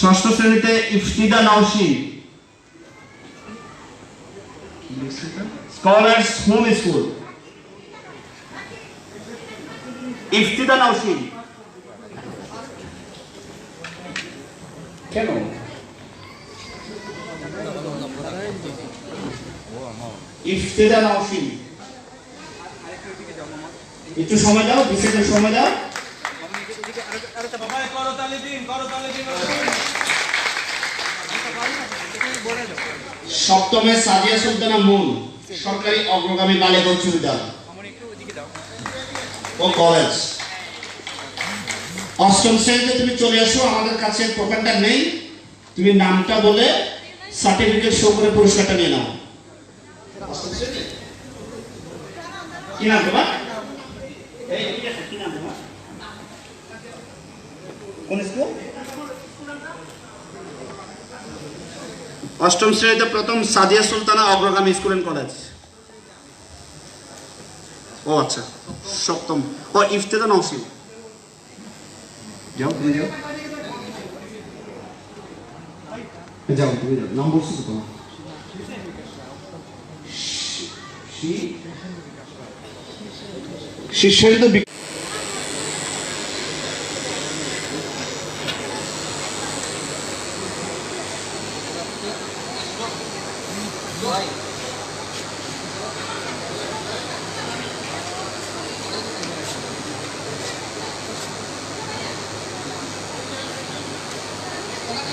ষষ্ঠ শ্রেণীতে Iftida Nowshin Scholars Home School Iftida Naushi কেন ইফতিদা নাওশি একটু সময় দাও বিশেষ সময় দাও করতালি দিন করতালি দিন সপ্তমে সাদিয়া সুলতানা মুন সরকারি অগ্রগামী বালিকা উচ্চ বিদ্যালয় ও কলেজ। অষ্টম শ্রেণীতে তুমি চলে আসো, আমাদের কাছে প্রোফাইলটা নেই। তুমি নামটা বলে সার্টিফিকেট শো করে পুরস্কারটা নিয়ে নাও। কি নাম তোমার? কোন স্কুল অষ্টম শ্রেণীতে প্রথম সাদিয়া সুলতানা অগ্রগামী স্কুল এন্ড কলেজ ও আচ্ছা সপ্তম ও ইফতেদা নওশিন যাও তুমি যাও যাও তুমি যাও তো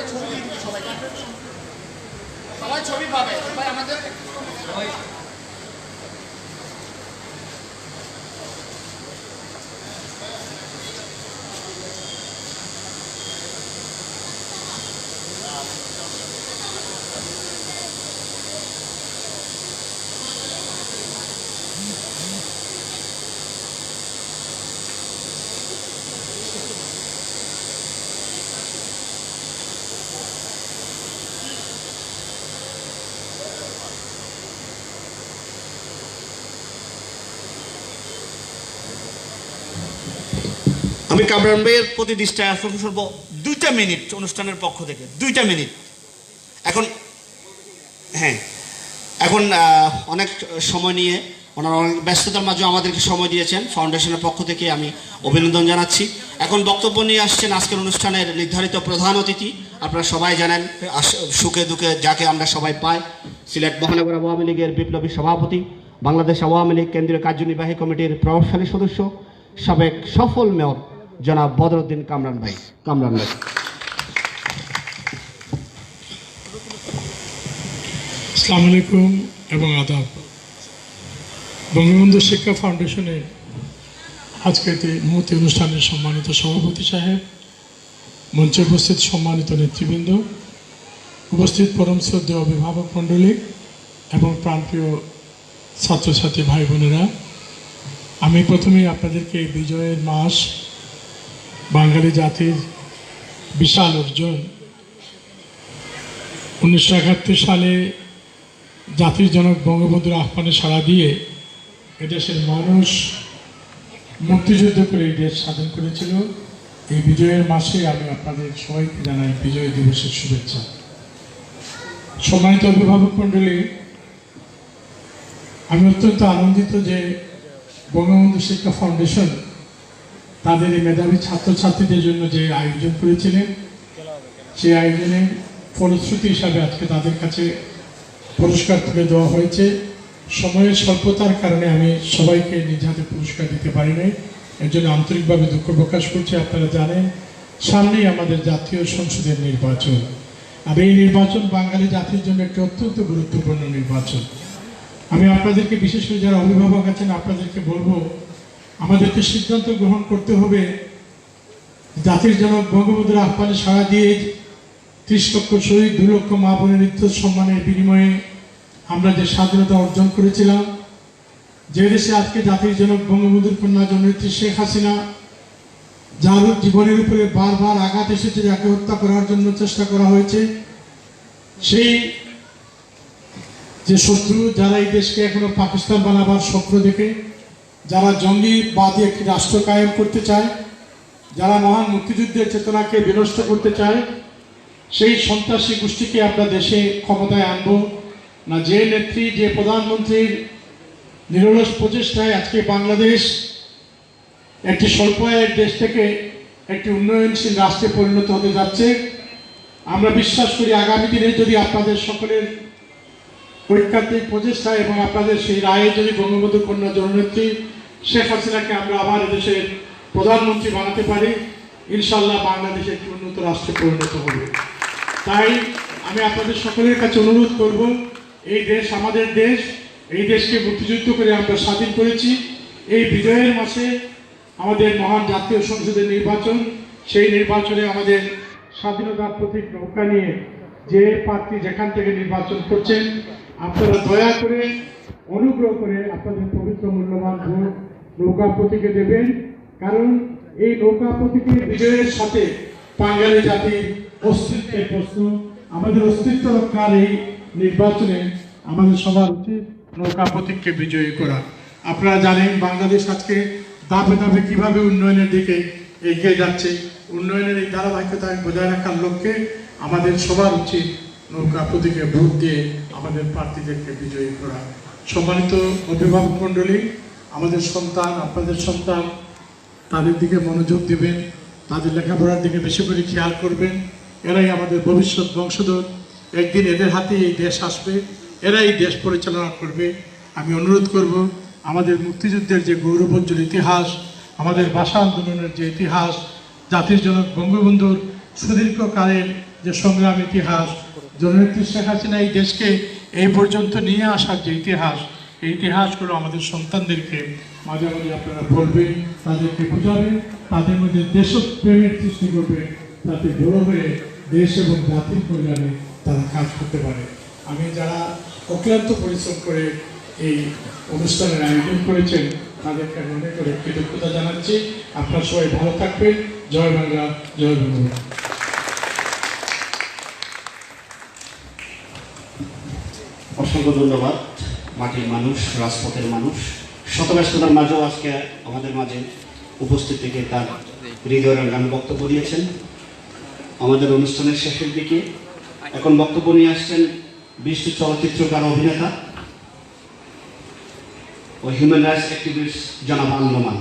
তো সবাই ছবি পাবে সবাই আমাদের আমি কামরান ভাইয়ের প্রতি দৃষ্টি আকর্ষণ করব দুইটা মিনিট অনুষ্ঠানের পক্ষ থেকে, দুইটা মিনিট। এখন হ্যাঁ এখন অনেক সময় নিয়ে ওনারা অনেক ব্যস্ততার মাঝে আমাদেরকে সময় দিয়েছেন। ফাউন্ডেশনের পক্ষ থেকে আমি অভিনন্দন জানাচ্ছি। এখন বক্তব্য নিয়ে আসছেন আজকের অনুষ্ঠানের নির্ধারিত প্রধান অতিথি। আপনারা সবাই জানেন সুখে দুঃখে যাকে আমরা সবাই পাই, সিলেট মহানগর আওয়ামী লীগের বিপ্লবী সভাপতি, বাংলাদেশ আওয়ামী লীগ কেন্দ্রীয় কার্যনির্বাহী কমিটির প্রভাবশালী সদস্য, সাবেক সফল মেয়র জনাব বদরুদ্দিন কামরান ভাই কামরান ভাই। আলাইকুম এবং আদাব। বঙ্গবন্ধু শিক্ষা ফাউন্ডেশনের আজকের এই মুহূর্তে অনুষ্ঠানের সম্মানিত সভাপতি সাহেব, মঞ্চে উপস্থিত সম্মানিত নেতৃবৃন্দ, উপস্থিত পরম শ্রদ্ধেয় অভিভাবক মণ্ডলী এবং প্রান্তীয় ছাত্রছাত্রী ভাই বোনেরা, আমি প্রথমেই আপনাদেরকে বিজয়ের মাস বাঙালি জাতির বিশাল অর্জন। উনিশশো একাত্তর সালে জাতির জনক বঙ্গবন্ধুর আহ্বানে সাড়া দিয়ে এদেশের মানুষ মুক্তিযুদ্ধ করে এই দেশ স্বাধীন করেছিল। এই বিজয়ের মাসে আমি আপনাদের সবাইকে জানাই বিজয় দিবসের শুভেচ্ছা। সম্মানিত অভিভাবক মণ্ডলী, আমি অত্যন্ত আনন্দিত যে বঙ্গবন্ধু শিক্ষা ফাউন্ডেশন তাদের এই মেধাবী ছাত্রছাত্রীদের জন্য যে আয়োজন করেছিলেন, সেই আয়োজনের ফলশ্রুতি হিসাবে আজকে তাদের কাছে পুরস্কার তুলে দেওয়া হয়েছে। সময়ের স্বল্পতার কারণে আমি সবাইকে নিজ হাতে পুরস্কার দিতে পারি নাই। এর জন্য আন্তরিকভাবে দুঃখ প্রকাশ করছি, আপনারা জানেন। সামনেই আমাদের জাতীয় সংসদের নির্বাচন। আর এই নির্বাচন বাঙালি জাতির জন্য একটি অত্যন্ত গুরুত্বপূর্ণ নির্বাচন। আমি আপনাদেরকে, বিশেষ করে যারা অভিভাবক আছেন, আপনাদেরকে বলব আমাদেরকে সিদ্ধান্ত গ্রহণ করতে হবে। জাতির জনক বঙ্গবন্ধুর আহ্বানে সাড়া দিয়ে ত্রিশ লক্ষ শহীদ, দু লক্ষ মা বোনের সম্মানের বিনিময়ে আমরা যে স্বাধীনতা অর্জন করেছিলাম, যে দেশে আজকে জাতির জনক বঙ্গবন্ধুর কন্যা জননেত্রী শেখ হাসিনা, যার জীবনের উপরে বারবার আঘাত এসেছে, যাকে হত্যা করার জন্য চেষ্টা করা হয়েছে, সেই যে শত্রু যারা এই দেশকে এখনও পাকিস্তান বানাবার স্বপ্ন দেখে যারা জঙ্গিবাদী একটি রাষ্ট্র কায়েম করতে চায়, যারা মহান মুক্তিযুদ্ধের চেতনাকে বিনষ্ট করতে চায়, সেই সন্ত্রাসী গোষ্ঠীকে আমরা দেশে ক্ষমতায় আনব। না, যে নেত্রী, যে প্রধানমন্ত্রীর নিরলস প্রচেষ্টায় আজকে বাংলাদেশ একটি স্বল্প আয়ের দেশ থেকে একটি উন্নয়নশীল রাষ্ট্রে পরিণত হতে যাচ্ছে। আমরা বিশ্বাস করি আগামী দিনে যদি আপনাদের সকলের ঐকান্তিক প্রচেষ্টা এবং আপনাদের সেই রায়ে যদি বঙ্গবন্ধু কন্যা জননেত্রী শেখ হাসিনাকে আমরা আবার দেশের প্রধানমন্ত্রী বানাতে পারি। ইনশাল্লাহ বাংলাদেশ একটি উন্নত রাষ্ট্রে পরিণত হবে। তাই আমি আপনাদের সকলের কাছে অনুরোধ করব, এই দেশ আমাদের দেশ, এই দেশকে মুক্তিযুদ্ধ করে আমরা স্বাধীন করেছি। এই বিজয়ের মাসে আমাদের মহান জাতীয় সংসদের নির্বাচন, সেই নির্বাচনে আমাদের স্বাধীনতার প্রতীক নৌকা নিয়ে যে প্রার্থী যেখান থেকে নির্বাচন করছেন, আপনারা দয়া করে অনুগ্রহ করে আপনাদের পবিত্র মূল্যবান ভোট নৌকা প্রতীকে দেবেন। কারণ এই নৌকা প্রতীকের বিজয়ের সাথে বাঙালি জাতির অস্তিত্বের প্রশ্ন, আমাদের অস্তিত্ব রক্ষার এই নির্বাচনে আমাদের সবার উচিত নৌকা প্রতীককে বিজয়ী করা। আপনারা জানেন, বাংলাদেশ আজকে ধাপে ধাপে কীভাবে উন্নয়নের দিকে এগিয়ে যাচ্ছে। উন্নয়নের এই ধারাবাহিকতা বজায় রাখার লক্ষ্যে আমাদের সবার উচিত নৌকা প্রতীকে ভোট দিয়ে আমাদের প্রার্থীদেরকে বিজয়ী করা। সম্মানিত অভিভাবক মণ্ডলী, আমাদের সন্তান, আপনাদের সন্তান, তাদের দিকে মনোযোগ দেবেন, তাদের লেখাপড়ার দিকে বেশি করে খেয়াল করবেন। এরাই আমাদের ভবিষ্যৎ বংশধর। একদিন এদের হাতে এই দেশ আসবে, এরাই দেশ পরিচালনা করবে। আমি অনুরোধ করব, আমাদের মুক্তিযুদ্ধের যে গৌরবোজ্জ্বল ইতিহাস, আমাদের ভাষা আন্দোলনের যে ইতিহাস, জাতির জনক বঙ্গবন্ধুর সুদীর্ঘকালের যে সংগ্রাম ইতিহাস জননেত্রী শেখ হাসিনা এই দেশকে এই পর্যন্ত নিয়ে আসার যে ইতিহাস, এই ইতিহাসগুলো আমাদের সন্তানদেরকে মাঝে মাঝে আপনারা বলবেন, তাদেরকে বোঝাবেন, তাদের মধ্যে দেশপ্রেমের সৃষ্টি করবে যাতে বড় হয়ে দেশ এবং জাতির কল্যাণে তারা কাজ করতে পারে। আমি যারা অক্লান্ত পরিশ্রম করে এই অনুষ্ঠানের আয়োজন করেছেন, তাদেরকে মনে করে কৃতজ্ঞতা জানাচ্ছি। আপনারা সবাই ভালো থাকবেন। জয় বাংলা, জয় বঙ্গবন্ধু অসংখ্য ধন্যবাদ মাটির মানুষ, রাজপথের মানুষ। শতব্যস্ততার মাঝেও আজকে আমাদের মাঝে উপস্থিত থেকে তার হৃদয়ের গান বক্তব্য দিয়েছেন। আমাদের অনুষ্ঠানের শেষের দিকে এখন বক্তব্য নিয়ে আসছেন বিশ্ব চলচ্চিত্রকার অভিনেতা ও হিউম্যান রাইটস অ্যাক্টিভিস্ট জনাব আন্দমান।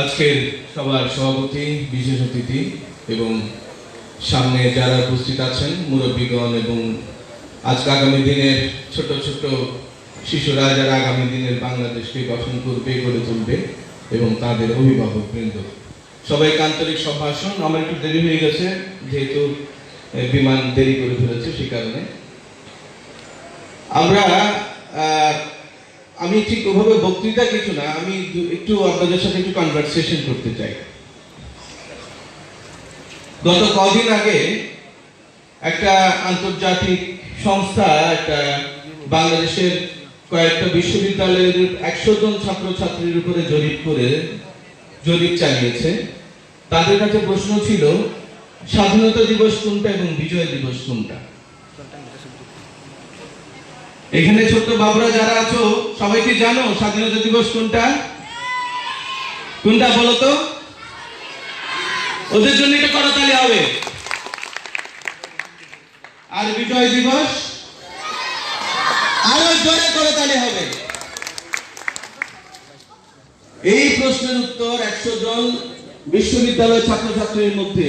আজকের সবার সভাপতি, বিশেষ অতিথি এবং সামনে যারা উপস্থিত আছেন, মুরব্বীগণ এবং আজকে আগামী দিনের ছোট ছোট শিশুরা যারা আগামী দিনের বাংলাদেশকে গঠন করবে, গড়ে তুলবে এবং তাদের অভিভাবক বৃন্দ। সবাইকে আন্তরিক সম্ভাষণ। আমার একটু দেরি হয়ে গেছে, যেহেতু বিমান দেরি করে ফেলেছে সে কারণে। আমরা আমি ঠিক ওভাবে বক্তৃতা কিছু না, আমি একটু আপনাদের সাথে একটু কনভারসেশন করতে চাই। গত কদিন আগে একটা আন্তর্জাতিক সংস্থা, একটা বাংলাদেশের কয়েকটা বিশ্ববিদ্যালয়ের একশো জন ছাত্রছাত্রীর উপরে জরিপ করে, জরিপ চালিয়েছে। তাদের কাছে প্রশ্ন ছিল, স্বাধীনতা দিবস কোনটা এবং বিজয় দিবস কোনটা? এখানে ছোট্ট বাবুরা যারা আছো, সবাই কি জানো স্বাধীনতা দিবস কোনটা? কোনটা বলো তো? ওদের জন্য এটা করতালি হবে। আর বিজয় দিবস? আরও জোরে করতালি হবে। এই প্রশ্নের উত্তর একশো জন বিশ্ববিদ্যালয় ছাত্রছাত্রীর মধ্যে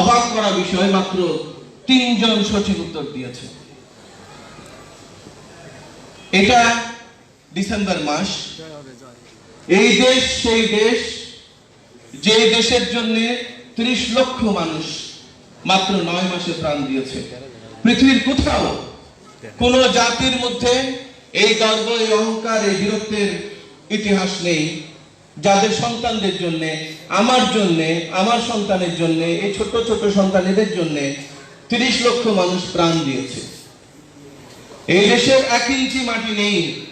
অবাক করা বিষয়, মাত্র তিনজন সঠিক উত্তর দিয়েছে। এটা ডিসেম্বর মাস। এই দেশ, সেই দেশ, যে দেশের জন্য ত্রিশ লক্ষ মানুষ মাত্র নয় মাসে প্রাণ দিয়েছে। পৃথিবীর কোথাও কোন জাতির মধ্যে এই গর্ব, এই অহংকার, এই বীরত্বের ইতিহাস নেই। যাদের সন্তানদের জন্য, আমার জন্য, আমার সন্তানের জন্য, এই ছোট ছোট সন্তানেদের জন্য তিরিশ লক্ষ মানুষ প্রাণ দিয়েছে। এই দেশের এক ইঞ্চি মাটি নেই।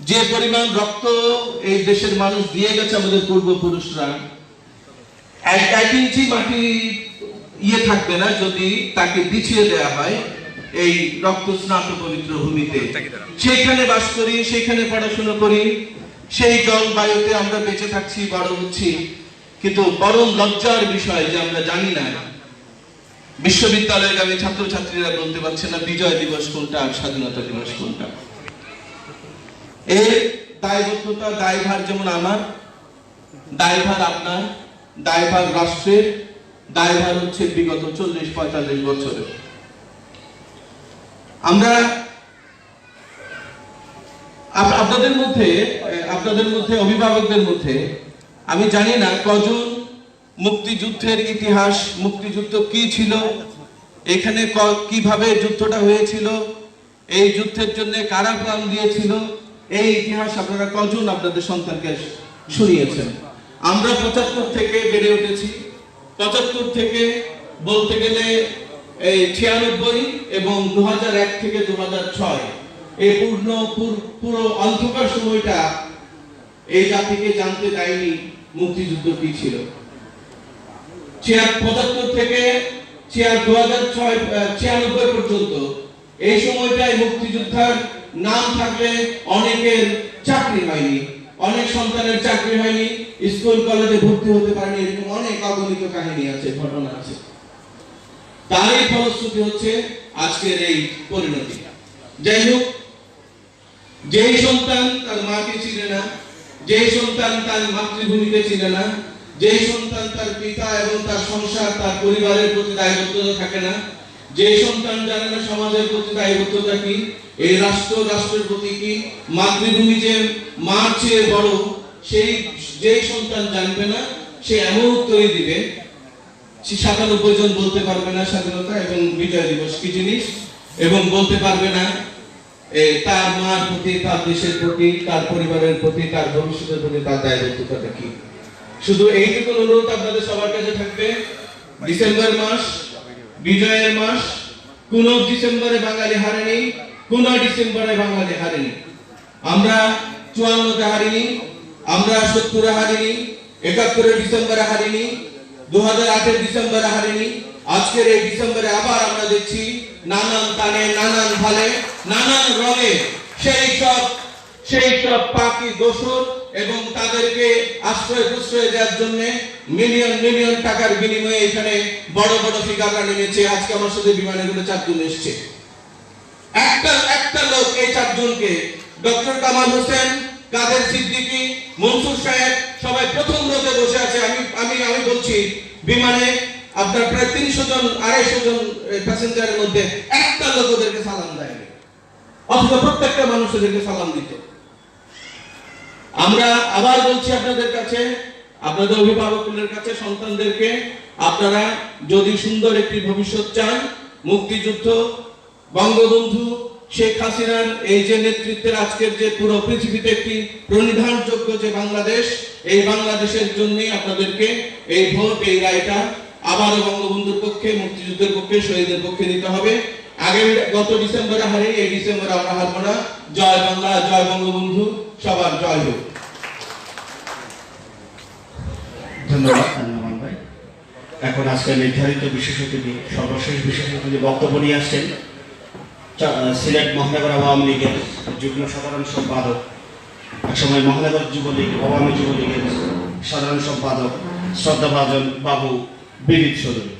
যে পরিমাণ রক্ত এই দেশের মানুষ দিয়ে গেছে আমাদের পূর্বপুরুষরা। এক ইঞ্চি মাটি ইয়ে থাকবে না যদি তাকে বিছিয়ে দেওয়া হয় এই রক্ত স্নাত পবিত্র ভূমিতে। সেখানে বাস করি, সেখানে পড়াশোনা করি, সেই জলবায়ুতে আমরা বেঁচে থাকছি, বড় হচ্ছি। কিন্তু পরম লজ্জার বিষয় যে আমরা জানি না। বিশ্ববিদ্যালয়ের আমি ছাত্রছাত্রীরা বলতে পারছে না, বিজয় দিবস কোনটা আর স্বাধীনতা দিবস কোনটা? এর দায়বদ্ধতা, দায়ভার যেমন আমার, দায়ভার আপনার, দায়ভার রাষ্ট্রের, দায়ভার হচ্ছে বিগত চল্লিশ, পঁয়তাল্লিশ বছরের আমরা আপনাদের মধ্যে আপনাদের মধ্যে, অভিভাবকদের মধ্যে, আমি জানি না কজন মুক্তিযুদ্ধের ইতিহাস, মুক্তিযুদ্ধ কি ছিল? এখানে কীভাবে যুদ্ধটা হয়েছিল? এই যুদ্ধের জন্য কারা প্রাণ দিয়েছিল? এই ইতিহাস আপনারা কজন আপনাদের সন্তানকে শুনিয়েছেন? আমরা পঁচাত্তর থেকে বেড়ে উঠেছি। পঁচাত্তর থেকে বলতে গেলে এই ছিয়ানব্বই এবং দু থেকে দু এই পূর্ণ পুর- অন্ধকার সময়টা এই জাতিকে জানতে দেয়নি মুক্তিযুদ্ধ কি ছিল। পঁচাত্তর থেকে দু হাজার ছয় পর্যন্ত। এই সময়টায় মুক্তিযোদ্ধার নাম থাকলে অনেকের চাকরি হয়নি, অনেক সন্তানের চাকরি হয়নি, স্কুল, কলেজে ভর্তি হতে পারেনি, এরকম অনেক অগণিত কাহিনী আছে, ঘটনা আছে। তারই ফলশ্রুতি হচ্ছে আজকের এই পরিণতি। যাই হোক, যেই সন্তান তার মাকে চিনে না, যেই সন্তান তার মাতৃভূমিকে চিনে না যেই সন্তান তার পিতা এবং তার সংসার, তার পরিবারের প্রতি দায়বদ্ধতা থাকে না যে সন্তান জানে না সমাজের প্রতি দায়বদ্ধতা কি, এই রাষ্ট্র, রাষ্ট্রের প্রতি কি, মাতৃভূমি যে মার চেয়ে বড়, সেই যেই সন্তান জানবে না, সে এমন উত্তরই দিবে। সাতানব্বই জন বলতে পারবে না স্বাধীনতা এবং বিজয় দিবস কি জিনিস? এবং বলতে পারবে না তার মার প্রতি, তার দেশের প্রতি, তার পরিবারের প্রতি, তার ভবিষ্যতের প্রতি তার দায়বদ্ধতাটা কি? শুধু এইটুকু অনুরোধ আপনাদের সবার কাছে থাকবে। ডিসেম্বর মাস, বিজয়ের মাস, কোন ডিসেম্বরে বাঙালি হারেনি, কোন ডিসেম্বরে বাঙালি হারেনি। আমরা চুয়ান্নতে হারিনি, আমরা সত্তরে হারিনি, একাত্তরে ডিসেম্বরে হারিনি দু হাজার আটের ডিসেম্বরে হারিনি, আজকের এই ডিসেম্বরে আবার আমরা দেখছি নানান তানে নানান ভালে, নানান রঙে সেই সব সেই সব পাখি দোষর এবং তাদেরকে আশ্রয় প্রশ্রয় দেওয়ার জন্য মিলিয়ন মিলিয়ন টাকার বিনিময়ে এখানে বড় বড় ফিগাররা নেমেছে। আজকে আমার সাথে বিমানে করে চারজন এসছে। একটা একটা লোক এই চারজনকে, ডক্টর কামাল হোসেন, কাদের সিদ্দিকী, মনসুর সাহেব, সবাই প্রথম রোতে বসে আছে। আমি আমি আমি বলছি, বিমানে আপনার প্রায় তিনশো জন, আড়াইশো জন প্যাসেঞ্জারের মধ্যে একটা লোক ওদেরকে সালাম দেয়নি। অথচ প্রত্যেকটা মানুষ ওদেরকে সালাম দিত। আমরা আবার বলছি আপনাদের কাছে, আপনাদের অভিভাবকদের কাছে, সন্তানদেরকে আপনারা যদি সুন্দর একটি ভবিষ্যৎ চান, মুক্তিযুদ্ধ, বঙ্গবন্ধু শেখ হাসিনার এই যে নেতৃত্বের আজকের যে পুরো পৃথিবীতে একটি প্রণিধানযোগ্য যে বাংলাদেশ, এই বাংলাদেশের জন্য আপনাদেরকে এই ভোট, এই রায়টা আবারও বঙ্গবন্ধুর পক্ষে, মুক্তিযুদ্ধের পক্ষে, শহীদের পক্ষে নিতে হবে। আগে গত ডিসেম্বরে হারি এই ডিসেম্বরে আমরা হারবো না। জয় বাংলা, জয় বঙ্গবন্ধু, সবার জয় হোক। ধন্যবাদ ভাই। এখন আজকে নির্ধারিত বিশেষ অতিথি সর্বশেষ বিশেষ অতিথি বক্তব্য নিয়ে আসছেন সিলেট মহানগর আওয়ামী লীগের যুগ্ম সাধারণ সম্পাদক, একসময় মহানগর যুবলীগ, আওয়ামী যুবলীগের সাধারণ সম্পাদক, শ্রদ্ধাভাজন বাবু বিনীত চৌধুরী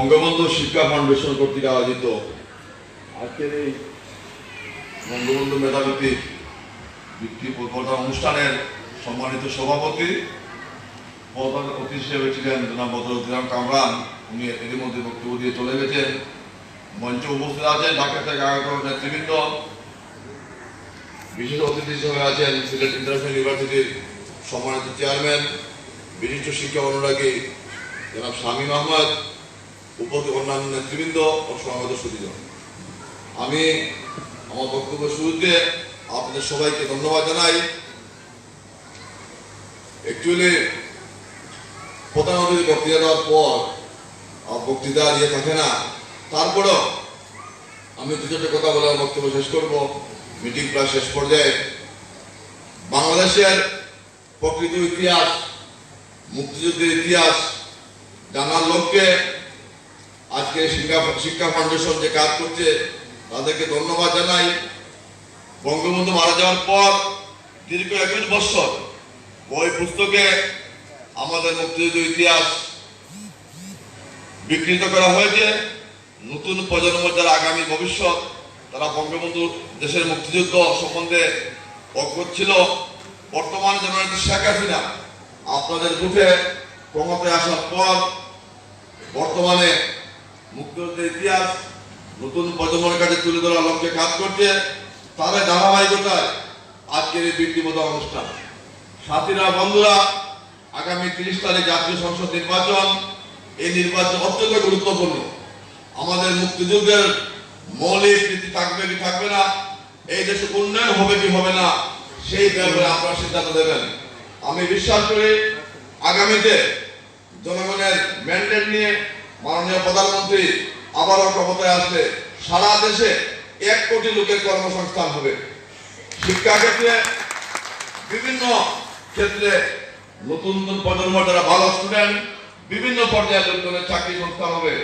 বঙ্গবন্ধু শিক্ষা ফাউন্ডেশন কর্তৃক আয়োজিত আজকের এই বঙ্গবন্ধু মেধাবৃত্তি বৃত্তি প্রদান অনুষ্ঠানের সম্মানিত সভাপতি, প্রধান অতিথি হিসেবে ছিলেন জনাব বদরুদ্দিন কামরান। উনি এর মধ্যে বক্তব্য দিয়ে চলে গেছেন। মঞ্চে উপস্থিত আছেন ঢাকা থেকে আগত নেতৃবৃন্দ। বিশেষ অতিথি হিসেবে আছেন সিলেট ইন্টারন্যাশনাল ইউনিভার্সিটির সম্মানিত চেয়ারম্যান, বিশিষ্ট শিক্ষা অনুরাগী জনাব আহমদ উপস্থিত অন্যান্য নেতৃবৃন্দ ও সমাগত সুদীজন আমি আমার বক্তব্য শুরুতে আপনাদের সবাইকে ধন্যবাদ জানাই। অ্যাকচুয়ালি প্রধানমন্ত্রী বক্তৃতা দেওয়ার পর বক্তৃতা ইয়ে থাকে না। তারপরেও আমি দু চারটে কথা বলে আমার বক্তব্য শেষ করব। মিটিং প্রায় শেষ পর্যায়ে। বাংলাদেশের প্রকৃত ইতিহাস, মুক্তিযুদ্ধের ইতিহাস, জানার লক্ষ্যে আজকে শিক্ষা শিক্ষা ফাউন্ডেশন যে কাজ করছে, তাদেরকে ধন্যবাদ জানাই। বঙ্গবন্ধু মারা যাওয়ার পর দীর্ঘ একুশ বছর বই পুস্তকে আমাদের মুক্তিযুদ্ধ ইতিহাস বিকৃত করা হয়েছে। নতুন প্রজন্ম যারা আগামী ভবিষ্যৎ, তারা বঙ্গবন্ধু দেশের মুক্তিযুদ্ধ সম্বন্ধে অজ্ঞ ছিল। বর্তমান জননেত্রী শেখ হাসিনা আপনাদের মুখে ক্ষমতায় আসার পর বর্তমানে মুক্তিযুদ্ধের ইতিহাস নতুন প্রজন্মের কাছে তুলে ধরার লক্ষ্যে কাজ করছে, তাদের ধারাবাহিকতায় আজকের এই বৃত্তিবোধক অনুষ্ঠান। সাথীরা, বন্ধুরা, আগামী তিরিশ তারিখ জাতীয় সংসদ নির্বাচন। এই নির্বাচন অত্যন্ত গুরুত্বপূর্ণ। আমাদের মুক্তিযুদ্ধের মৌলিক নীতি থাকবে কি থাকবে না, এই দেশে উন্নয়ন হবে কি হবে না, সেই ব্যাপারে আপনারা সিদ্ধান্ত দেবেন আমি বিশ্বাস করি, আগামীতে জনগণের ম্যান্ডেট নিয়ে মাননীয় প্রধানমন্ত্রী আবারও ক্ষমতায় আসলে সারা দেশে এক কোটি লোকের কর্মসংস্থান হবে। শিক্ষা ক্ষেত্রে বিভিন্ন ক্ষেত্রে নতুন নতুন প্রজন্ম যারা ভালো স্টুডেন্ট বিভিন্ন পর্যায়ে লোকজনের চাকরি সংস্থান হবে।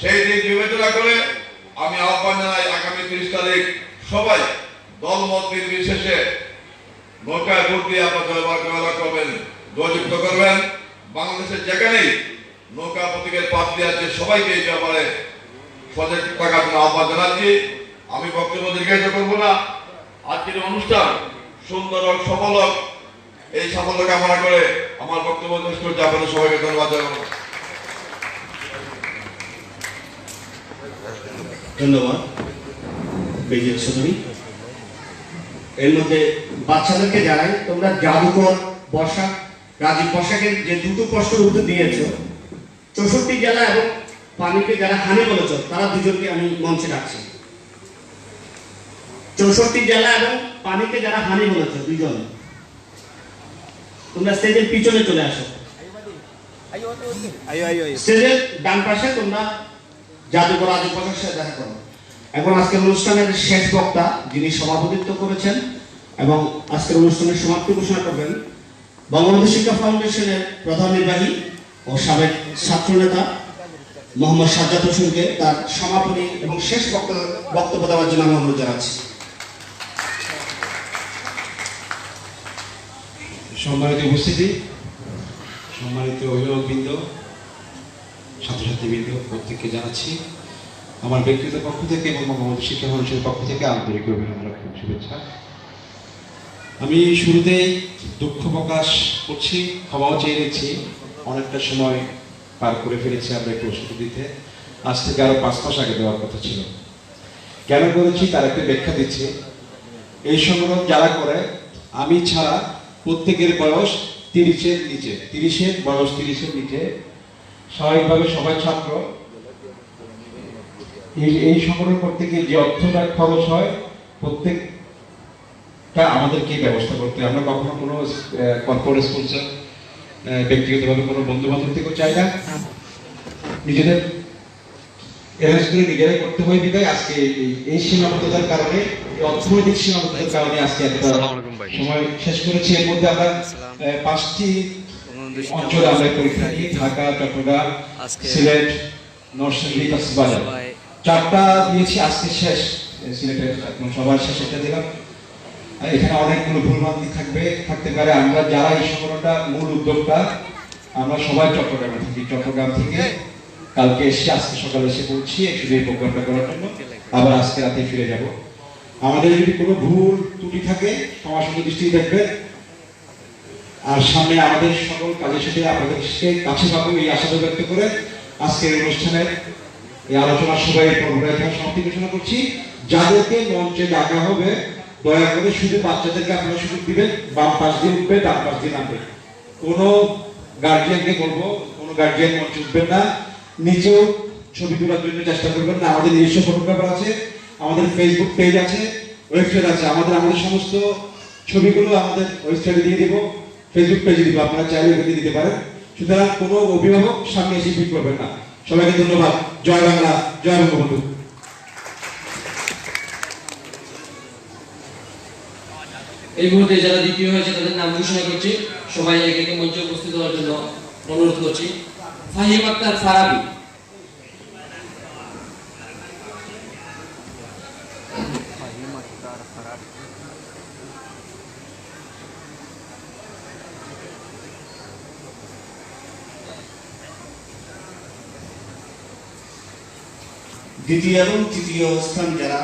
সেই দিক বিবেচনা করে আমি আহ্বান জানাই আগামী তিরিশ তারিখ সবাই দলমত নির্বিশেষে নৌকায় ভোট দিয়ে আপনার জয়বার করবেন জয়যুক্ত করবেন। বাংলাদেশের যেখানেই নৌকা প্রতীকের প্রার্থী আছে সবাইকে এই ব্যাপারে সচেতন থাকার জন্য আহ্বান জানাচ্ছি। আমি বক্তব্য দীর্ঘায়িত করব না। আজকের অনুষ্ঠান সুন্দর হোক, সফল হোক, এই সাফল্য কামনা করে আমার বক্তব্য শেষ করছি। আপনাদের সবাইকে ধন্যবাদ জানাব। ধন্যবাদ। বেজির চৌধুরী এর মধ্যে বাচ্চাদেরকে জানাই, তোমরা জাদুকর বর্ষা, রাজীব বর্ষাকে যে দুটো প্রশ্নের উত্তর দিয়েছ চৌষট্টি জেলা এবং পানিকে যারা হানি বলেছ তারা দুজনকে আমি মঞ্চে ডাকছি। চৌষট্টি জেলা এবং পানিকে যারা হানি বলেছ দুজন তোমরা স্টেজের পিছনে চলে আসো। স্টেজের ডান পাশে তোমরা জাদুঘর আদি প্রকাশের সাথে দেখা করো। এখন আজকের অনুষ্ঠানের শেষ বক্তা যিনি সভাপতিত্ব করেছেন এবং আজকের অনুষ্ঠানের সমাপ্তি ঘোষণা করবেন বঙ্গবন্ধু শিক্ষা ফাউন্ডেশনের প্রধান নির্বাহী ও সাবেক ছাত্র নেতা মোহাম্মদ সাজ্জাদ হোসেনকে তার সমাপনী এবং শেষ বক্তব্য বক্তব্য দেওয়ার জন্য আমি অনুরোধ জানাচ্ছি। সম্মানিত উপস্থিতি, সম্মানিত অভিভাবকবৃন্দ ছাত্রছাত্রীবৃন্দ, প্রত্যেককে জানাচ্ছি, আমার ব্যক্তিগত পক্ষ থেকে এবং বঙ্গবন্ধু শিক্ষা মানুষের পক্ষ থেকে আন্তরিক অভিনন্দন শুভেচ্ছা। আমি শুরুতেই দুঃখ প্রকাশ করছি, ক্ষমাও চেয়ে নিচ্ছি। অনেকটা সময় পার করে ফেলেছি আমরা একটু ওষুধ দিতে। আজ থেকে আরও পাঁচ মাস আগে দেওয়ার কথা ছিল। কেন করেছি? তার একটা ব্যাখ্যা দিচ্ছি। এই সংগ্রাম যারা করে, আমি ছাড়া প্রত্যেকের বয়স তিরিশের নিচে। তিরিশের বয়স তিরিশের নিচে। স্বাভাবিকভাবে সবাই ছাত্র। এই এই সংগ্রহ করতে গিয়ে যে অর্থটা খরচ হয়, প্রত্যেকটা আমাদেরকে ব্যবস্থা করতে আমরা কখনো কোনো কর্পোরেট স্পন্সর ব্যক্তিগতভাবে কোনো বন্ধু বান্ধব থেকেও চাই না। নিজেদের নিজেরাই করতে হয় বিদায়। আজকে এই- সীমাবদ্ধতার কারণে অর্থনৈতিক সীমাবদ্ধতার কারণে আজকে একটা সময় শেষ করেছি। এর মধ্যে আমরা পাঁচটি অঞ্চলে আমরা পরীক্ষা নিই। ঢাকা চট্টগ্রাম সিলেট নরসিংদী কক্সবাজার। চারটা দিয়েছি আজকে শেষ। সিলেটের সবার শেষ এটা দিলাম। এখানে অনেকগুলো ভুলভ্রান্তি থাকবে। থাকতে পারে আমরা যারা এই সংগঠনটা মূল উদ্যোক্তা, আমরা সবাই চট্টগ্রামে থাকি, চট্টগ্রাম থেকে কালকে এসে, আজকে সকালে এসে পৌঁছি শুধু এই প্রোগ্রামটা করার জন্য, আবার আজকে রাতে ফিরে যাব। আমাদের যদি কোনো ভুল ত্রুটি থাকে সমাজসঙ্গে দৃষ্টি দেখবেন। আর সামনে আমাদের সকল কাজের সাথে আপনাদেরকে কাছে পাবো এই আশা ব্যক্ত করে আজকের অনুষ্ঠানের এই আলোচনা সবাই সমাপ্তি ঘোষণা করছি। যাদেরকে মঞ্চে ডাকা হবে দয়া করে শুধু বাচ্চাদেরকে আপনারা সুযোগ দিবেন, বাম পাশ দিয়ে উঠবে ডান পাশ দিয়ে নামবে কোনো গার্জিয়ানকে বলব, কোনো গার্জিয়ান মঞ্চ উঠবেন না। নিচেও ছবি তোলার জন্য চেষ্টা করবেন না। আমাদের নিজস্ব ফটোগ্রাফার আছে, আমাদের ফেসবুক পেজ আছে ওয়েবসাইট আছে। আমাদের আমাদের সমস্ত ছবিগুলো আমাদের ওয়েবসাইটে দিয়ে দিব ফেসবুক পেজে দিব। আপনারা চাইলে ওখানে দিতে পারেন। সুতরাং কোনো অভিভাবক সামনে এসে ফিট করবেন না। সবাইকে ধন্যবাদ। জয় বাংলা, জয় বঙ্গবন্ধু। এই মুহূর্তে যারা দ্বিতীয় হয়েছে তাদের নাম ঘোষণা করছি। সবাই একে একে মঞ্চে উপস্থিত হওয়ার জন্য অনুরোধ করছি। ফাহিম আক্তার ফারাবি। দ্বিতীয় এবং তৃতীয় অবস্থান যারা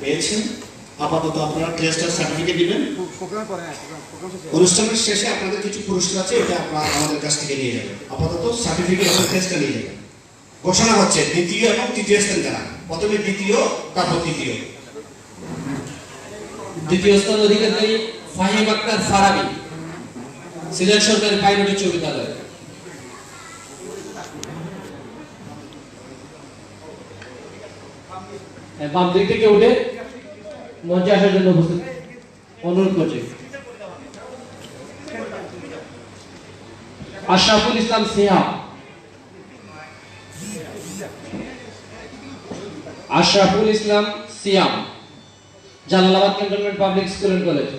পেয়েছেন আপাতত আপনারা টেস্টার সার্টিফিকেট দিবেন। অনুষ্ঠানের শেষে আপনাদের কিছু পুরস্কার আছে এটা আপনারা আমাদের কাছ থেকে নিয়ে যাবেন। আপাতত সার্টিফিকেট এবং টেস্টটা নিয়ে যাবেন। ঘোষণা হচ্ছে দ্বিতীয় এবং তৃতীয় স্থান যারা প্রথমে দ্বিতীয় তারপর তৃতীয়। দ্বিতীয় স্থান অধিকারী ফাহিম আক্তার ফারাবি সিলেট সরকারি পাইলট উচ্চ বিদ্যালয় হ্যাঁ, বাম দিক থেকে উঠে মঞ্চে আসার জন্য উপস্থিত। অনুরোধ করছি। Ashraful Islam Sihab Ashraful Islam Siam Jalalabad Cantonment Public School and College.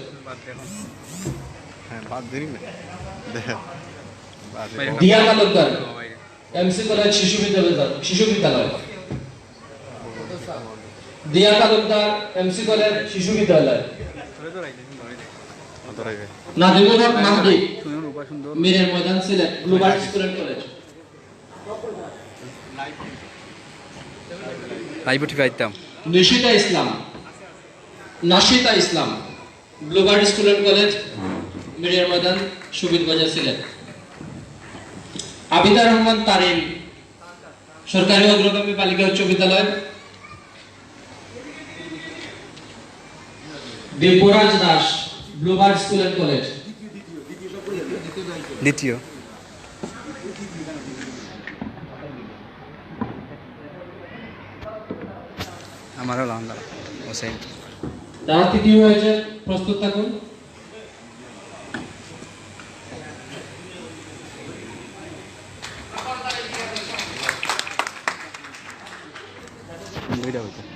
Diya Talukdar MC college শিশু বিদ্যালয় শিশু বিদ্যালয়। দিয়া তালুকদার এমসি কলেজ শিশু বিদ্যালয়। হক মাহদি মিরের ময়দান Sylhet Global and College. Nishita Islam Nashita Islam Bluebird and College মিরিয়ার ময়দান সুবিদ বাজার সিলেট। আবিদা রহমান তারিন সরকারি অগ্রগামী বালিকা উচ্চ বিদ্যালয় Debraj Das Bluebird School and College. দ্বিতীয়। আমারও লহন্দা হোসেন যারা তৃতীয় হয়েছে প্রস্তুত থাকুন। দুইটা হইতো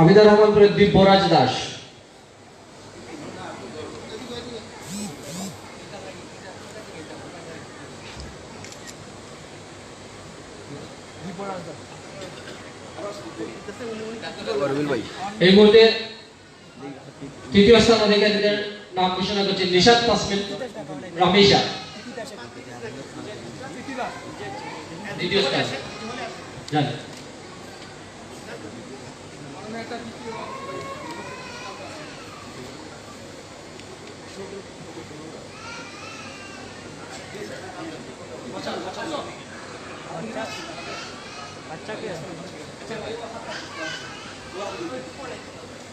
আবিদা রহমান করে দিব্যরাজ দাস। এই মুহূর্তে তৃতীয় স্থান অধিকারীদের নাম ঘোষণা করছে নিশাদ তাসমিন রামেশা দ্বিতীয় স্থান। জানেন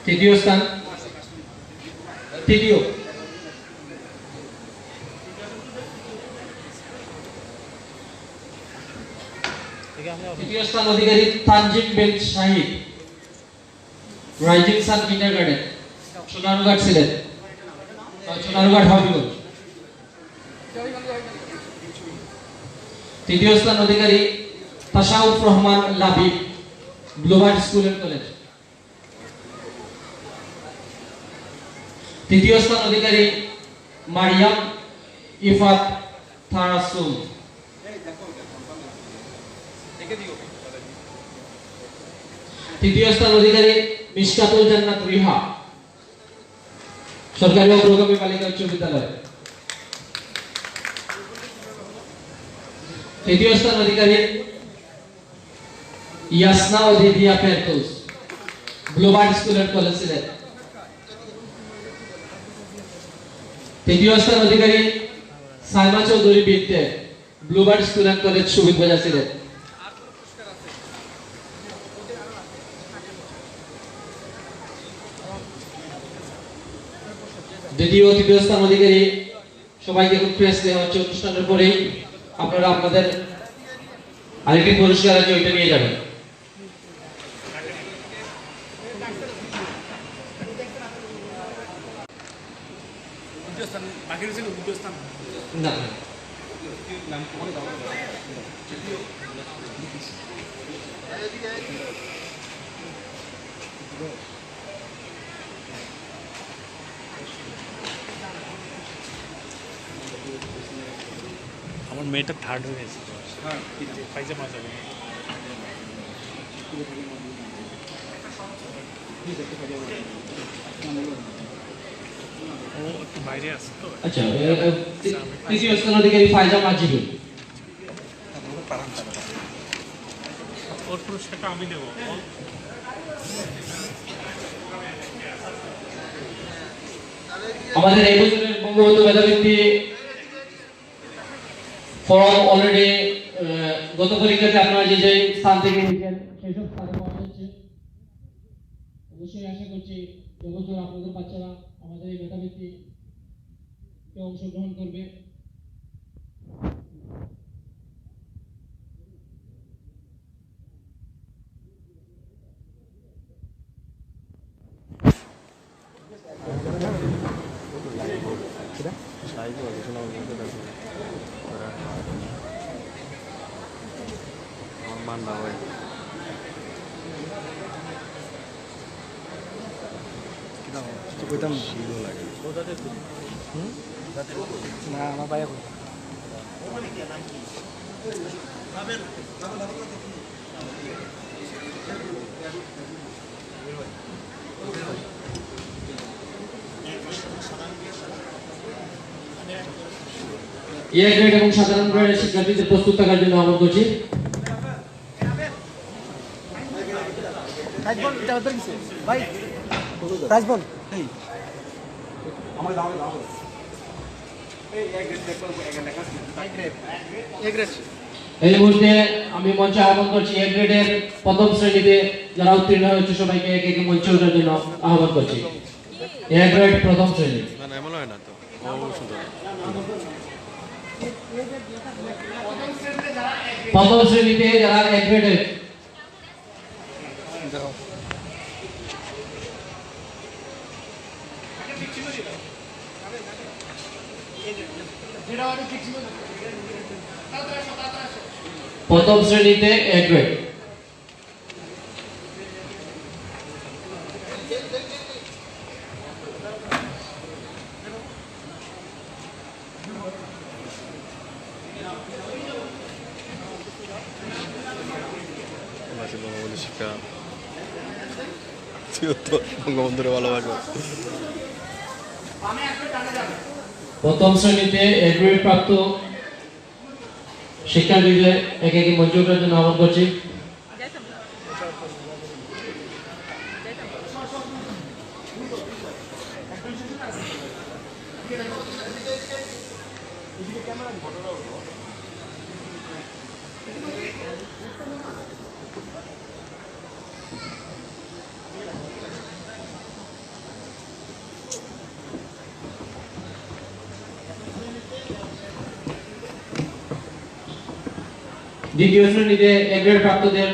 তৃতীয় স্থান তৃতীয় তৃতীয় স্থান অধিকারী Tanzim Ben Shahid Rising Sun Kindergarten Sonarghat Sylhet. Sonarghat Habiganj. তৃতীয় স্থান অধিকারী Tasauf Rahman Labib Bluebird School and College. তৃতীয় স্থান অধিকারী মারিয়াম ইফাত থারাসুম তৃতীয় স্থান অধিকারী মিশকাতুল জান্নাত রিহা সরকারি অগ্রগামী বালিকা উচ্চ বিদ্যালয়। তৃতীয় স্থান অধিকারী Yasna Adidia Ferdous, Bluebird School and College Sylhet তৃতীয় স্থান অধিকারী Saima Chowdhury বিদ্যে, Bluebird School and College Subid Bazar Sylhet দ্বিতীয় ও তৃতীয় অধিকারী সবাইকে প্রেস দেওয়া হচ্ছে অনুষ্ঠানের পরেই, আপনারা আপনাদের আরেকটি পুরস্কার আছে, ওইটা নিয়ে যাবেন। না। আমার মেয়েটা থার্ড হয়ে গেছে। পাইজামা যাবে ও একটু বাইরে আছে তো। আচ্ছা তৃতীয় স্থান অধিকারী ওর পুরস্কারটা আমি দেবো। আমাদের এই বছরের বঙ্গবন্ধু মেধাবৃত্তি ফর্ম অলরেডি গত পরীক্ষাতে আপনারা যে যে স্থান থেকে নিয়েছেন সেই সব স্থানে পাওয়া যাচ্ছে অবশ্যই আশা করছি এবছর আপনাদের বাচ্চারা আমাদের এই মেধাবৃত্তি অংশগ্রহণ করবে। এ গ্রেড এবং সাধারণ গ্রেডের শিক্ষার্থীদের প্রস্তুত থাকার জন্য আহ্বান করছি। এই মুহূর্তে আমি মঞ্চে আহ্বান করছি এ গ্রেডের প্রথম শ্রেণীতে যারা উত্তীর্ণ হয়েছে সবাইকে এক এক মঞ্চে ওঠার জন্য আহ্বান করছি। এ গ্রেড প্রথম শ্রেণি। প্রথম শ্রেণীতে যারা এক গ্রেডের প্রথম শ্রেণীতে এক গ্রেড প্রথম শ্রেণীতে এক গ্রেড প্রাপ্ত শিক্ষার্থীদের এক এক মঞ্চ করার জন্য আহ্বান করছি। দ্বিতীয় শুনে এক এগ্রেড প্রাপ্তদের